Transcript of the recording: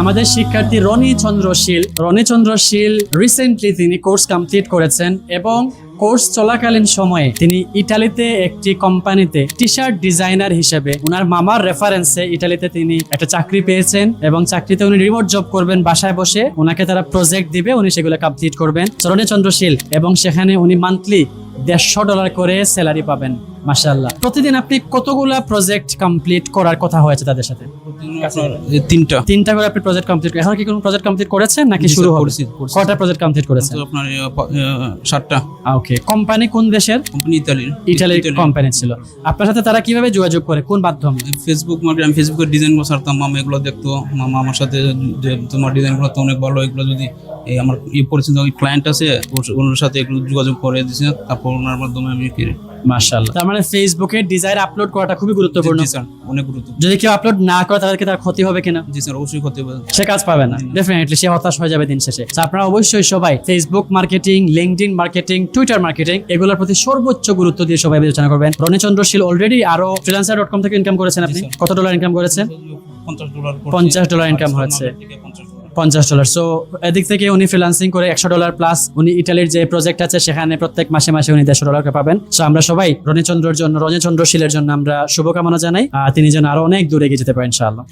আমাদের শিক্ষার্থী রনি চন্দ্র শীল রনি চন্দ্র শীল রিসেন্টলি তিনি কোর্স কমপ্লিট করেছেন এবং কোর্স চলাকালীন সময়ে তিনি ইটালিতে একটি কোম্পানিতে টি শার্ট ডিজাইনার হিসেবে ওনার মামার রেফারেন্সে ইটালিতে তিনি একটা চাকরি পেয়েছেন এবং চাকরিতে উনি রিমোট জব করবেন, বাসায় বসে ওনাকে তারা প্রজেক্ট দিবে, উনি সেগুলো কমপ্লিট করবেন। রনি চন্দ্র শীল এবং সেখানে উনি মান্থলি দেড়শো ডলার করে স্যালারি পাবেন। মাসাল্লাহ প্রতিদিন আপনি কতগুলা প্রজেক্ট কমপ্লিট করার কথা হয়েছে তাদের সাথে? আপনার তিনটা। তিনটা করে আপনি প্রজেক্ট কমপ্লিট এখন কি কোনো প্রজেক্ট কমপ্লিট করেছেন নাকি শুরু হবে। কয়টা প্রজেক্ট কমপ্লিট করেছেন? আপনার সাতটা। ওকে কোম্পানি কোন দেশের? কোম্পানি ইতালির ইটালির কোম্পানি ছিল। আপনার সাথে তারা কীভাবে যোগাযোগ করে? কোন মাধ্যমে? ফেসবুক মার্কেট আমি ফেসবুকের ডিজাইনগুলো ছাড়তাম মামা এগুলো দেখতো। মামা আমার সাথে যে তোমার ডিজাইনগুলো তো অনেক ভালো এগুলো যদি এই আমার ইয়ে পরিচিত ওই ক্লায়েন্ট আছে ওনার সাথে এগুলো যোগাযোগ করে দিয়েছে তারপর ওনার মাধ্যমে আমি মাশাআল্লাহ। তার মানে ফেসবুকে ডিজাইন আপলোড করাটা খুবই গুরুত্বপূর্ণ। জি স্যার অনেক গুরুত্ব যদি কেউ আপলোড না করে তাদেরকে তার ক্ষতি হবে কিনা? জি স্যার অবশ্যই করতে পারে সে কাজ পাবে না। ডেফিনেটলি সে হতাশ হয়ে যাবে দিন শেষে। আপনারা অবশ্যই সবাই Facebook marketing LinkedIn marketing Twitter marketing এগুলোর প্রতি সর্বোচ্চ গুরুত্ব দিয়ে সবাই বিবেচনা করবেন। রণচন্দ্র শীল অলরেডি আরও ফ্রিলান্সার ডট কম থেকে ইনকাম করেছেন আপনি। কত ডলার ইনকাম করেছেন? পঞ্চাশ ডলার 50 ডলার income হয়েছে। পঞ্চাশ ডলার সো এদিক থেকে উনি ফ্রিলান্সিং করে একশো ডলার প্লাস উনি ইটালির যে প্রজেক্ট আছে, সেখানে প্রত্যেক মাসে মাসে উনি দেড়শো ডলারকে পাবেন। সো আমরা সবাই রণচন্দ্রর জন্য রণচন্দ্র শীলের জন্য আমরা শুভকামনা জানাই। আর তিনি যেন আরও অনেক দূরে এগিয়ে যেতে পারেন ইনশাআল্লাহ।